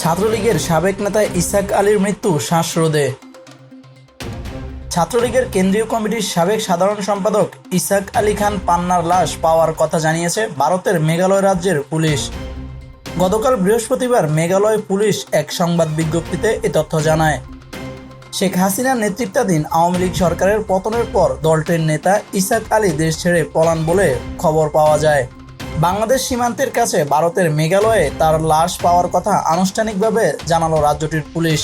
ছাত্রলীগের সাবেক নেতা ইসাক আলীর মৃত্যু শ্বাসরোধে। ছাত্রলীগের কেন্দ্রীয় কমিটির সাবেক সাধারণ সম্পাদক ইসাক আলী খান পান্নার লাশ পাওয়ার কথা জানিয়েছে ভারতের মেঘালয় রাজ্যের পুলিশ। গতকাল বৃহস্পতিবার মেঘালয় পুলিশ এক সংবাদ বিজ্ঞপ্তিতে এ তথ্য জানায়। শেখ হাসিনার নেতৃত্বাধীন আওয়ামী লীগ সরকারের পতনের পর দলটির নেতা ইসাক আলী দেশ ছেড়ে পলান বলে খবর পাওয়া যায়। বাংলাদেশ সীমান্তের কাছে ভারতের মেঘালয়ে তার লাশ পাওয়ার কথা আনুষ্ঠানিকভাবে জানালো রাজ্যটির পুলিশ।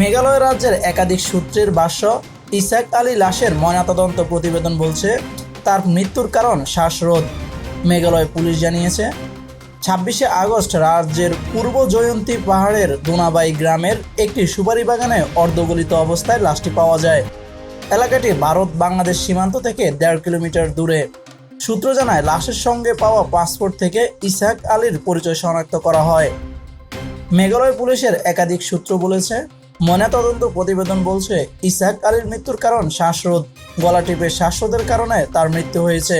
মেঘালয় রাজ্যের একাধিক সূত্রের ভাষ্য, ইসাক আলী লাশের ময়নাতদন্ত প্রতিবেদন বলছে, তার মৃত্যুর কারণ শ্বাসরোধ। মেঘালয় পুলিশ জানিয়েছে, ছাব্বিশে আগস্ট রাজ্যের পূর্ব জয়ন্তী পাহাড়ের দোনাবাই গ্রামের একটি সুপারি বাগানে অর্ধগলিত অবস্থায় লাশটি পাওয়া যায়। এলাকাটি ভারত বাংলাদেশ সীমান্ত থেকে দেড় কিলোমিটার দূরে। সূত্র জানায়, লাশের সঙ্গে পাওয়া পাসপোর্ট থেকে ইসাক আলীর পরিচয় শনাক্ত করা হয়। মেঘালয় পুলিশের একাধিক সূত্র বলেছে, ময়নাতদন্ত প্রতিবেদন বলছে, ইসাক আলীর মৃত্যুর কারণ শ্বাসরোধ। গলা টিপে শ্বাসরোধের কারণে তার মৃত্যু হয়েছে।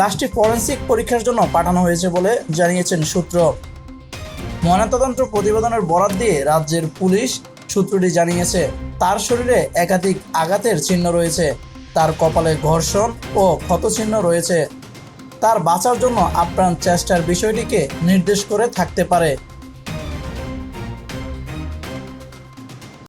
লাশটি ফরেন্সিক পরীক্ষার জন্য পাঠানো হয়েছে বলে জানিয়েছেন সূত্র। ময়নাতদন্ত প্রতিবেদনের বরাত দিয়ে রাজ্যের পুলিশ সূত্রটি জানিয়েছে, তার শরীরে একাধিক আঘাতের চিহ্ন রয়েছে। তার কপালে ঘর্ষণ ও ক্ষতচিহ্ন রয়েছে। তার বাঁচার জন্য আপ্রাণ চেষ্টার বিষয়টিকে নির্দেশ করে থাকতে পারে।